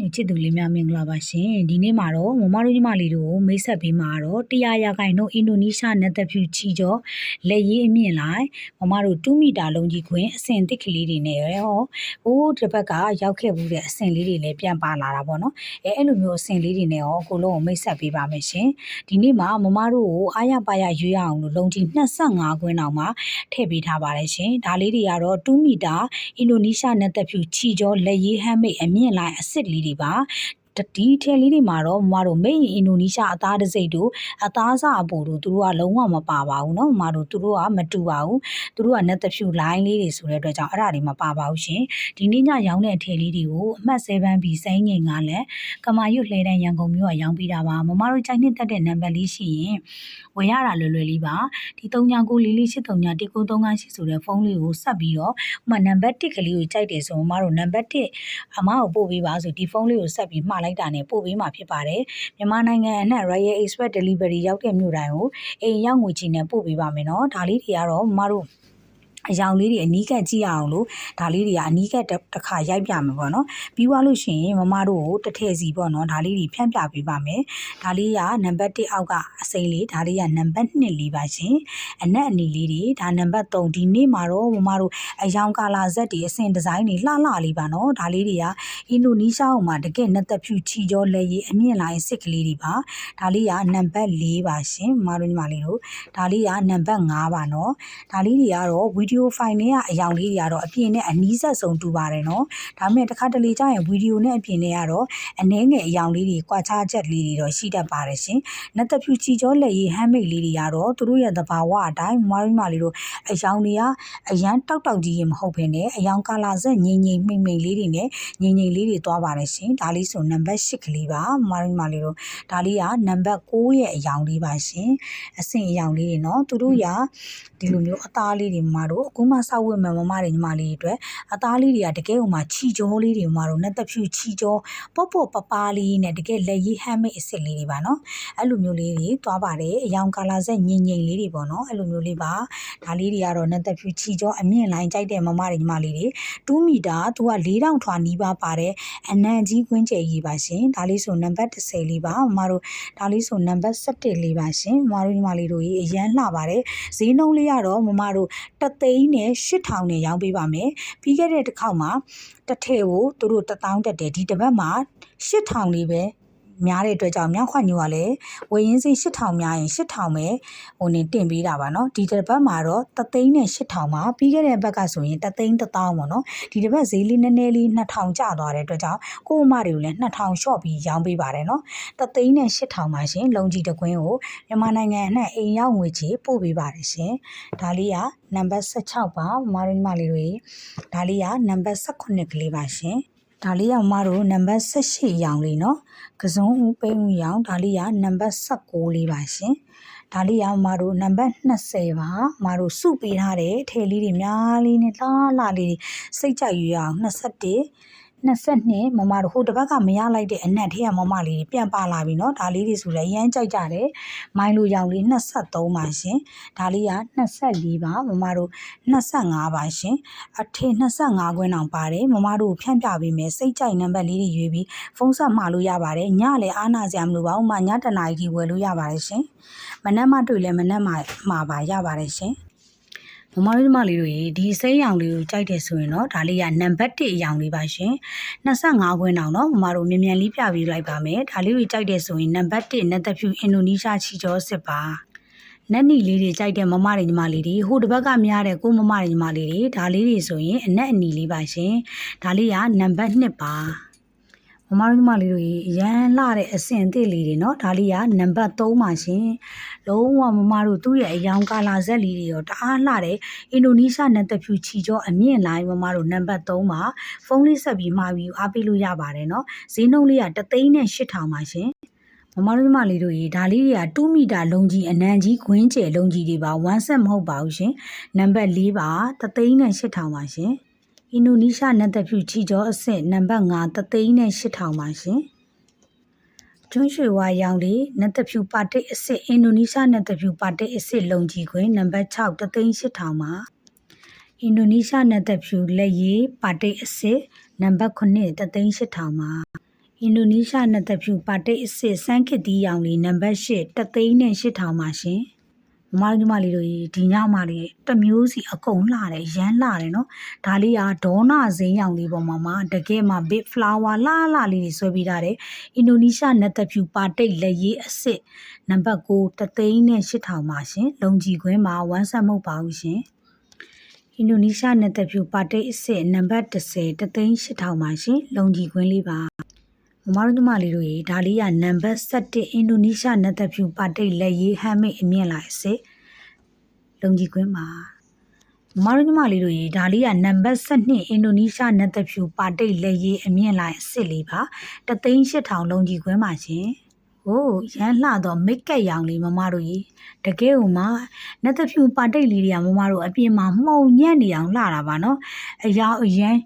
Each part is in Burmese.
နေချစ်သူလေးများမင်္ဂလာပါရှင်ဒီနေ့မှာတော့မမတို့ညီမလေးတို့ကိုမိတ်ဆက်ပေးမှာတော့100ရာခိုင်နှုန်းအင်ဒိုနီးရှားနက်သက်ဖြူချီကျော်လက်ရည်အမြင့်လိုက်မမတို့2မီတာလုံးကြီးခွင်အဆင်တစ်ကလေးတွေနဲ့ဟောဟိုးတစ်ပတ်ကရောက်ခဲ့ဘူးတဲ့အဆင်လေးတွေလည်းပြန်ပါလာတာပေါ့နော်အဲအဲ့လိုမျိုးအဆင်လေးတွေနဲ့ရောအကုန်လုံးကိုမိတ်ဆက်ပေးပါမယ်ရှင်ဒီနေ့မှာမမတို့ကိုအားရပါရရွေးရအောင်လို့လုံးကြီး25ခွင်းတောင်မှထည့်ပေးထားပါတယ်ရှင်ဒါလေးတွေကတော့2မီတာအင်ဒိုနီးရှားနက်သက်ဖြူချီကျော်လက်ရည်ဟမ်းမိတ်အမြင့်လိုက်အစ်စ်လေးတွေပါ ဒီထဲလေးတွေမှာတော့မမတို့မိတ်အင်ဒိုနီးရှားအသားတစိမ့်တို့အသားစအပူတို့သူတို့ကလုံးဝမပါပါဘူးเนาะမမတို့သူတို့ကမတူပါဘူးသူတို့ကနက်သဖြူ line လေးတွေဆိုတဲ့အတွက်ကြောင့်အဲ့ဒါတွေမပါပါဘူးရှင်ဒီနေ့ညရောင်းတဲ့အထည်လေးတွေကိုအမှတ်7ဘီစိမ့်ငိန်ကလည်းကမာရွတ်လှဲတဲ့ရန်ကုန်မြို့ကရောင်းပေးတာပါမမတို့ကြိုက်နှစ်သက်တဲ့နံပါတ်လေးရှိရင်ဝယ်ရတာလွယ်လွယ်လေးပါဒီ39လေးလေး83ည1938ဆိုတဲ့ဖုန်းလေးကိုဆက်ပြီးတော့ဥမာနံပါတ်1ကလေးကိုကြိုက်တယ်ဆိုမမတို့နံပါတ်1အမကိုပို့ပေးပါဆိုဒီဖုန်းလေးကိုဆက်ပြီးမှားလိုက် ိုက်တာနဲ့ပို့ပေးမှာဖြစ်ပါတယ်မြန်မာနိုင်ငံအနှံ့ Royal Express Delivery ရောက်တဲ့မြို့တိုင်းကိုအိမ်ရောက်ငွေချီနဲ့ပို့ပေးပါမယ်နော်ဒါလေးတွေကတော့မမတို့ အယောင်လေးတွေအနီးကပ်ကြည့်အောင်လို့ဒါလေးတွေကအနီးကပ်တစ်ခါရိုက်ပြမယ်ပေါ့နော်ပြီးသွားလို့ရှိရင်မမတို့ကိုတစ်ထည့်စီပေါ့နော်ဒါလေးတွေဖြန့်ပြပေးပါမယ်ဒါလေးကနံပါတ်1အောက်ကအစိမ်းလေးဒါလေးကနံပါတ်2လေးပါရှင်အနက်အနီလေးတွေဒါနံပါတ်3ဒီနေ့မှာတော့မမတို့အယောင်ကာလာဇက်တွေအဆင်ဒီဇိုင်းတွေလှလှလေးပါနော်ဒါလေးတွေကအင်ဒိုနီးရှားဟိုမှာတကယ်နက်သက်ဖြူချီကျော်လက်ရည်အမြင့်လိုင်းစစ်ကလေးတွေပါဒါလေးကနံပါတ်4ပါရှင်မမတို့ညီမလေးတို့ဒါလေးကနံပါတ်5ပါနော်ဒါလေးတွေကတော့ဗီဒီယိုဖိုင်နဲ့ကအယောင်လေးတွေကတော့အပြင်နဲ့အနီးဆက်ဆုံးတူပါတယ်နော်ဒါပေမဲ့တစ်ခါတလေကျရင်ဗီဒီယိုနဲ့အပြင်နဲ့ကတော့အနှဲငယ်အယောင်လေးတွေကွာခြားချက်လေးတွေတော့ရှိတတ်ပါတယ်ရှင်နက်သက်ဖြူချီကျော်လက်ရည်ဟမ်းမိတ်လေးတွေကတော့သူတို့ရဲ့သဘာဝအတိုင်းမမတို့ညီမလေးတို့အယောင်တွေကအရန်တောက်တောက်ကြီးရင်မဟုတ်ဘဲနဲ့အယောင်ကာလာဆက်ငိမ့်ငိမ့်မိမ့်မိမ့်လေးတွေနဲ့ငိမ့်ငိမ့်လေးတွေသွားပါတယ်ရှင်ဒါလေးဆိုနံပါတ်8ကလေးပါမမတို့ညီမလေးတို့ဒါလေးကနံပါတ်9ရဲ့အယောင်လေးပါရှင်အဆင့်အယောင်လေးတွေနော်သူတို့ရဒီလိုမျိုးအသားလေးတွေမတို့အခုမှစောက်ဝတ်မယ်မမတွေညီမလေးတွေအတွက်အသားလေးတွေကတကယ်ဟိုမှာချီကြောလေးတွေမတို့နဲ့တက်ဖြူချီကြောပေါ့ပေါ့ပပလေးနဲ့တကယ်လက်ရည်ဟမ်းမိတ်အစ်စ်လေးတွေပါနော်အဲ့လိုမျိုးလေးတွေသွားပါတယ်အယောင်ကာလာဆက်ငိမ့်ငိမ့်လေးတွေပေါ့နော်အဲ့လိုမျိုးလေးပါဒါလေးတွေကတော့နဲ့တက်ဖြူချီကြောအမြင့်လိုင်းကြိုက်တဲ့မမတွေညီမလေးတွေ2မီတာသူက4000ထွာနီးပါးပါတယ်အနံကြီးကွင်းကျယ်ကြီးပါရှင်ဒါလေးဆိုနံပါတ်30လေးပါမမတို့ဒါလေးဆိုနံပါတ်17လေးပါရှင်မမတို့ညီမလေးတို့ကြီးအရန်လှပါတယ်ဈေးနှုန်းလေးကတော့မမတို့တသိန်းနဲ့8000နဲ့ရောင်းပေးပါမယ်ပြီးခဲ့တဲ့တစ်ခေါက်မှာတစ်ထည့်ကိုသူတို့1000တက်တယ်ဒီတစ်ပတ်မှာ8000လေးပဲ များတဲ့အတွက်ကြောင့်မြောက်ခွညိုကလည်းဝယ်ရင်းစည်း8000များရင်8000ပဲဟိုနေတင်ပေးတာပါနော်ဒီတစ်ပတ်မှာတော့တသိန်းနဲ့8000ပါပြီးခဲ့တဲ့ဘက်ကဆိုရင်တသိန်း1000ပေါ့နော်ဒီတစ်ပတ်ဈေးလေးနည်းနည်းလေး2000ကျသွားတဲ့အတွက်ကြောင့်ကို့အမတွေကိုလည်း2000 short ပြီးရောင်းပေးပါတယ်နော်တသိန်းနဲ့8000ပါရှင်လုံကြီးတကွင်းကိုမြန်မာနိုင်ငံအနှံ့အိမ်ရောက်ငွေချေပို့ပေးပါတယ်ရှင်ဒါလေးကနံပါတ်16ပါမမတို့ညီမလေးတွေဒါလေးကနံပါတ်18ကလေးပါရှင် ဒါလေးရောက်မတို့နံပါတ်18ရောင်လေးနော်ကစုံဦးပိန်ဦးရောင်ဒါလေးကနံပါတ်16လေးပါရှင်ဒါလေးရောက်မတို့နံပါတ်20ပါမတို့စုပေးထားတဲ့ထည်လေးတွေများလေးနဲ့လှလှလေးစိတ်ကြိုက်ရအောင်21 22မမတို့ဟိုတစ်ဘက်ကမရလိုက်တဲ့အနက်ထဲကမမလေးတွေပြန်ပါလာပြီเนาะဒါလေးတွေဆိုလည်းအရန်ကြိုက်ကြတယ်မိုင်းလိုရောင်လေး23ပါရှင်ဒါလေးက24ပါမမတို့25ပါရှင်အထင်25ခွင်းအောင်ပါတယ်မမတို့ဖြန့်ပြပေးမယ်စိတ်ကြိုက်နံပါတ်လေးတွေရွေးပြီးဖုန်းဆက်မှာလို့ရပါတယ်ညလည်းအားနာစရာမလိုပါဘူးမညတနားကြီးဝယ်လို့ရပါတယ်ရှင်မနက်မှတွေ့လဲမနက်မှမှာပါရပါတယ်ရှင် မမတို့ညီမလေးတို့ရေဒီစိမ်းရောင်လေးကိုကြိုက်တယ်ဆိုရင်တော့ဒါလေးကနံပါတ်1အရောင်လေးပါရှင်25ခွင်းတောင်တော့မမတို့မြန်မြန်လေးပြပေးလိုက်ပါမယ်ဒါလေးကိုကြိုက်တယ်ဆိုရင်နံပါတ်1နက်သက်ဖြူအင်ဒိုနီးရှားချီကျော်စစ်ပါနက်နီလေးတွေကြိုက်တဲ့မမတွေညီမလေးတွေဟိုတစ်ဘက်ကများတဲ့ကိုမမတွေညီမလေးတွေဒါလေးတွေဆိုရင်အနက်အနီလေးပါရှင်ဒါလေးကနံပါတ်2ပါ မမတို့ညီမလေးတို့ရေရန်လှတဲ့အစင်အသစ်လေးတွေနော်ဒါလေးကနံပါတ်3ပါရှင်လုံးဝမမတို့သူ့ရဲ့အယောင်ကာလာဇက်လေးတွေရောတအားလှတဲ့အင်ဒိုနီးရှားနံသက်ဖြူချီကျော်အမြင့်လိုင်းမမတို့နံပါတ်3ပါဖုန်းလေးဆက်ပြီးမှာပြီးအားပေးလို့ရပါတယ်နော်ဈေးနှုန်းလေးက3သိန်းနဲ့8000ပါရှင်မမတို့မလေးတို့ရေဒါလေးတွေက2မီတာလုံးကြီးအနံကြီးခွင်းကျယ်လုံးကြီးတွေပါ1ဆက်မဟုတ်ပါဘူးရှင်နံပါတ်4ပါ3သိန်းနဲ့8000ပါရှင် အင်ဒိုနီးရှားနတ်သက်ဖြူချီကျော်အဆင့်နံပါတ်53သိန်းနဲ့8000ပါရှင်ကျွန်းရွှေဝါရောင်လေးနတ်သက်ဖြူပါတိတ်အစ်စ်အင်ဒိုနီးရှားနတ်သက်ဖြူပါတိတ်အစ်စ်လုံကြီးခွင်နံပါတ်6 3သိန်း8000ပါအင်ဒိုနီးရှားနတ်သက်ဖြူလက်ရည်ပါတိတ်အစ်စ်နံပါတ်9 3သိန်း8000ပါအင်ဒိုနီးရှားနှစ်သက်ဖြူပါတိတ်အစ်စ်စန်းခစ်တီးရောင်လေးနံပါတ်၈တသိန်းနဲ့၈ထောင်ပါရှင် မမတို့ညီမလေးတို့ဒီညမလေးတစ်မျိုးစီအကုန်လှတယ်ရမ်းလှတယ်နော်ဒါလေးကဒေါနာဇိမ်းရောင်လေးပေါ်မှာမှာတကယ်မှ big flower လှလှလေးတွေဆွဲပေးထားတယ်အင်ဒိုနီးရှားနှစ်သက်ဖြူပါတိတ်လက်ရည်အစ်စ်နံပါတ်9တသိန်းနဲ့၈ထောင်ပါရှင်လုံကြီးခွင်းမှာဝမ်းဆက်မှုတ်ပါဦးရှင်အင်ဒိုနီးရှားနယ်သက်ဖြူပါတိတ်အစ်စ်နံပါတ်30တသိန်း8000ပါရှင်လုံကြီးခွင်းလေးပါ မမတို့ညီမလေးတို့ရေဒါလေးကနံပါတ်7အင်ဒိုနီးရှားနယ်သက်ဖြူပါတိတ်လက်ရေးဟမ်းမိတ်အမြင့်လာအစ်စ်လုံကြီးခွင်းပါမမတို့ညီမလေးတို့ရေဒါလေးကနံပါတ်7အင်ဒိုနီးရှားနယ်သက်ဖြူပါတိတ်လက်ရေးအမြင့်လာအစ်စ်လေးပါတသိန်း8000လုံကြီးခွင်းပါရှင်ဟိုးရမ်းလှတော့မိတ်ကက်ရောင်လေးမမတို့ကြီးတကယ်ဟိုမှာနက်သဖြူပါတိတ်လေးတွေကမမတို့အပြင်မှာမှုံညံ့နေအောင်လှတာပါနော်အယောင်အရန်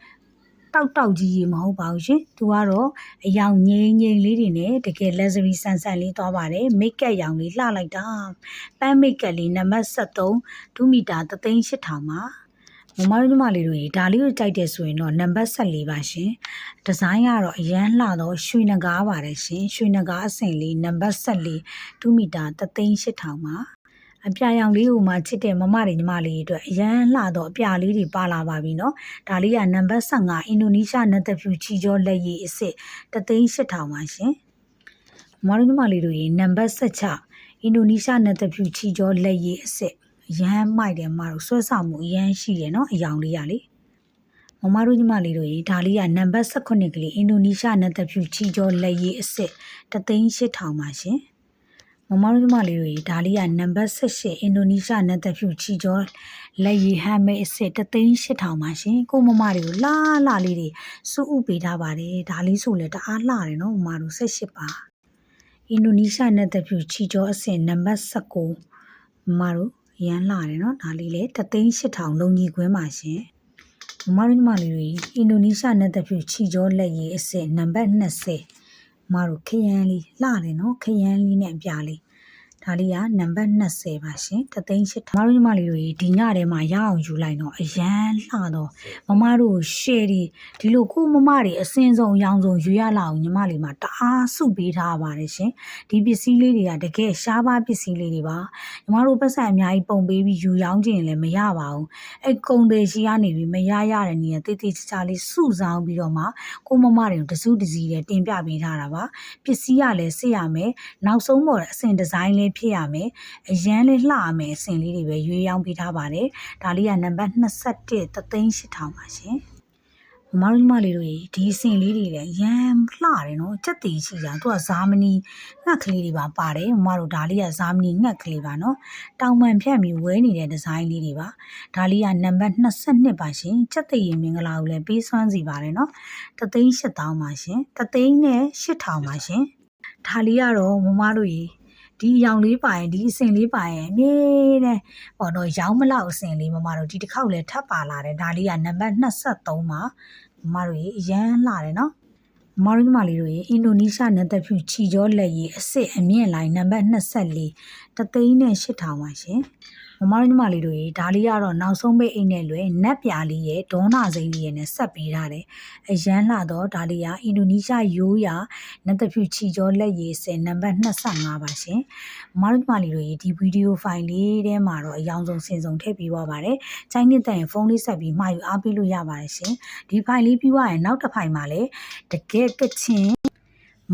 တောက်တောက်ကြီးကြီးမဟုတ်ပါဘူးရှင်သူကတော့အယောင်ငိမ့်ငိမ့်လေးတွေနဲ့တကယ်လက်စရီဆန်ဆန်လေးသွားပါတယ်မိတ်ကက်ရောင်လေးလှလိုက်တာပန်းမိတ်ကက်လေးနံပါတ်73 2မီတာ38000ပါမမတို့ညီမလေးတို့ရေဒါလေးကိုကြိုက်တယ်ဆိုရင်တော့နံပါတ်14ပါရှင်ဒီဇိုင်းကတော့အရန်လှတော့ရွှေနဂါးပါတယ်ရှင်ရွှေနဂါးအဆင့်လေးနံပါတ်14 2မီတာ38000ပါ အပြာရောင်လေးကိုမှချစ်တဲ့မမတွေညီမလေးတွေအတွက်အရန်လှတော့အပြာလေးတွေပါလာပါပြီနော်ဒါလေးကနံပါတ်15အင်ဒိုနီးရှားနတ်သက်ဖြူချီကျော်လက်ရည်အစ်စ်38000ပါရှင်မမတို့ညီမလေးတို့ရေနံပါတ်16အင်ဒိုနီးရှားနတ်သက်ဖြူချီကျော်လက်ရည်အစ်စ်ရမ်းမိုက်တယ်မမတို့ဆွဲဆောင်မှုရမ်းရှိတယ်နော်အယောင်လေးရလေမမတို့ညီမလေးတို့ရေဒါလေးကနံပါတ်18ကလေးအင်ဒိုနီးရှားနတ်သက်ဖြူချီကျော်လက်ရည်အစ်စ်38000ပါရှင် မမတို့မလေးတို့ရေဒါလေးကနံပါတ်18အင်ဒိုနီးရှားနတ်သက်ဖြူချီကျော်လက်ရည်ဟမ်းမဲအစ်စ်38000ပါရှင်ကိုမမတွေကိုလာလာလေးတွေစုဥပေးထားပါတယ်ဒါလေးဆိုလဲတအားလှတယ်နော်မမတို့18ပါအင်ဒိုနီးရှားနတ်သက်ဖြူချီကျော်အစ်စ်နံပါတ်19မမတို့ရမ်းလှတယ်နော်ဒါလေးလဲ38000လုံးကြီးခွင်းပါရှင်မမတို့မလေးတွေအင်ဒိုနီးရှားနတ်သက်ဖြူချီကျော်လက်ရည်အစ်စ်နံပါတ်20 မတို့ခရမ်းလေးလှတယ်နော်ခရမ်းလေးနဲ့အပြာလေး ဒါလေးကနံပါတ်20ပါရှင်တသိန်းရှစ်မတို့ညီမလေးတို့ဒီညထဲမှာရအောင်ယူလိုက်တော့အရန်လှတော့မမတို့ရှယ်ဒီဒီလိုကိုမမတွေအစင်းဆုံးအယောင်ဆုံးယူရလာအောင်ညီမလေးမှာတအားစုပေးထားပါတယ်ရှင်ဒီပစ္စည်းလေးတွေကတကယ်ရှားပါပစ္စည်းလေးတွေပါညီမတို့ပတ်စံအများကြီးပုံပေးပြီးယူရောင်းခြင်းလည်းမရပါဘူးအဲ့ကုံတွေရှိကနေပြီးမရရတဲ့နေရာတိတိကျကျလေးစုဆောင်ပြီးတော့မှကိုမမတွေကိုတစုတစည်းတွေတင်ပြပေးထားတာပါပစ္စည်းကလည်းစစ်ရမယ်နောက်ဆုံးပေါ်အစင်ဒီဇိုင်းလေးဖြစ်ရမယ်အရန်လေးလှရမယ်အစင်လေးတွေပဲရွေးရောင်းပေးထားပါတယ်ဒါလေးကနံပါတ်21တသိန်း8000ပါရှင်မမတို့ညီမလေးတို့ရေဒီအစင်လေးတွေလည်းရမ်းလှတယ်နော်စက်တီရှိတာသူကဇာမနီငှက်ကလေးတွေပါပါတယ်မမတို့ဒါလေးကဇာမနီငှက်ကလေးပါနော်တောင်ပန်ဖြတ်ပြီးဝဲနေတဲ့ဒီဇိုင်းလေးတွေပါဒါလေးကနံပါတ်22ပါရှင်စက်တီရင်မင်္ဂလာကိုလည်းပေးစွမ်းစီပါတယ်နော်တသိန်း8000ပါရှင်တသိန်းနဲ့8000ပါရှင်ဒါလေးကတော့မမတို့ရေ ဒီရောင်လေးပါရင်ဒီအစင်လေးပါရင်အမြဲတမ်းဟောတော့ရောင်းမလောက်အစင်လေးမမတို့ဒီတစ်ခေါက်လဲထပ်ပါလာတယ်ဒါလေးကနံပါတ်23ပါမမတို့ရေအရန်လာတယ်နော်မမတို့ညီမလေးတို့ရေအင်ဒိုနီးရှားနယ်သက်ဖြူချီကျော်လက်ရည်အစ်စ်အမြင့်လိုင်းနံပါတ်24တသိန်းနဲ့8000ပါရှင် မမတို့ညီမလေးတို့ရေဒါလေးကတော့နောက်ဆုံးပိတ်အိတ်နဲ့လွယ်နက်ပြာလေးရဲ့ဒေါနာစိမ်းလေးရဲ့နဲ့ဆက်ပေးထားတယ်အရန်လှတော့ဒါလေးကအင်ဒိုနီးရှားရိုးရာနက်သက်ဖြူချီကျော်လက်ရည်စင်နံပါတ်25ပါရှင်မမတို့ညီမလေးတို့ရေဒီဗီဒီယိုဖိုင်လေးထဲမှာတော့အယောင်ဆုံးစင်စုံထည့်ပေးသွားပါတယ်ချိုင်းနှစ်တန်ရင်ဖုန်းလေးဆက်ပြီးမှာယူအားပေးလို့ရပါတယ်ရှင်ဒီဖိုင်လေးပြီးသွားရင်နောက်တစ်ဖိုင်မှာလည်းတကယ်ကချင်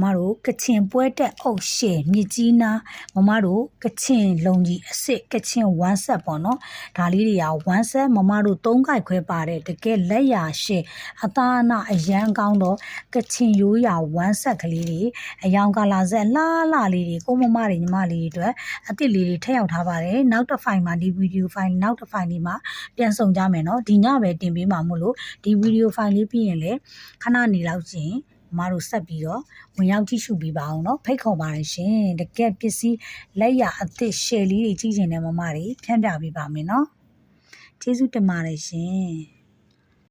မမတို့ကချင်ပွဲတက်အုပ်ရှေမြစ်ကြီးနားမမတို့ကချင်လုံကြီးအစ်စ်ကချင်ဝမ်းဆက်ပေါ့နော်ဒါလေးတွေကဝမ်းဆက်မမတို့သုံးခိုက်ခွဲပါတဲ့တကယ်လက်ရာရှေအသားအနာအရန်ကောင်းတော့ကချင်ရိုးရာဝမ်းဆက်ကလေးတွေအယောင်ကလာဆက်လှလှလေးတွေကိုမမတွေညီမလေးတွေအတွက်အစ်စ်လေးတွေထည့်ရောက်ထားပါတယ်နောက်တစ်ဖိုင်မှာဒီဗီဒီယိုဖိုင်နောက်တစ်ဖိုင်လေးမှာပြန်ဆောင်ကြမယ်နော်ဒီညပဲတင်ပေးမှာမို့လို့ဒီဗီဒီယိုဖိုင်လေးပြီးရင်လည်းခဏနေလောက်ချင်း မတို့ဆက်ပြီးတော့ဝင်ရောက်ကြည့်ရှုပြီးပါအောင်နော်ဖိတ်ခေါ်ပါတယ်ရှင်တကယ်ပစ္စည်းလက်ရအသစ်ရှယ်လေးတွေကြည့်ချင်တဲ့မမတွေဖြန့်ပြပေးပါမယ်နော်ကျေးဇူးတင်ပါတယ်ရှင်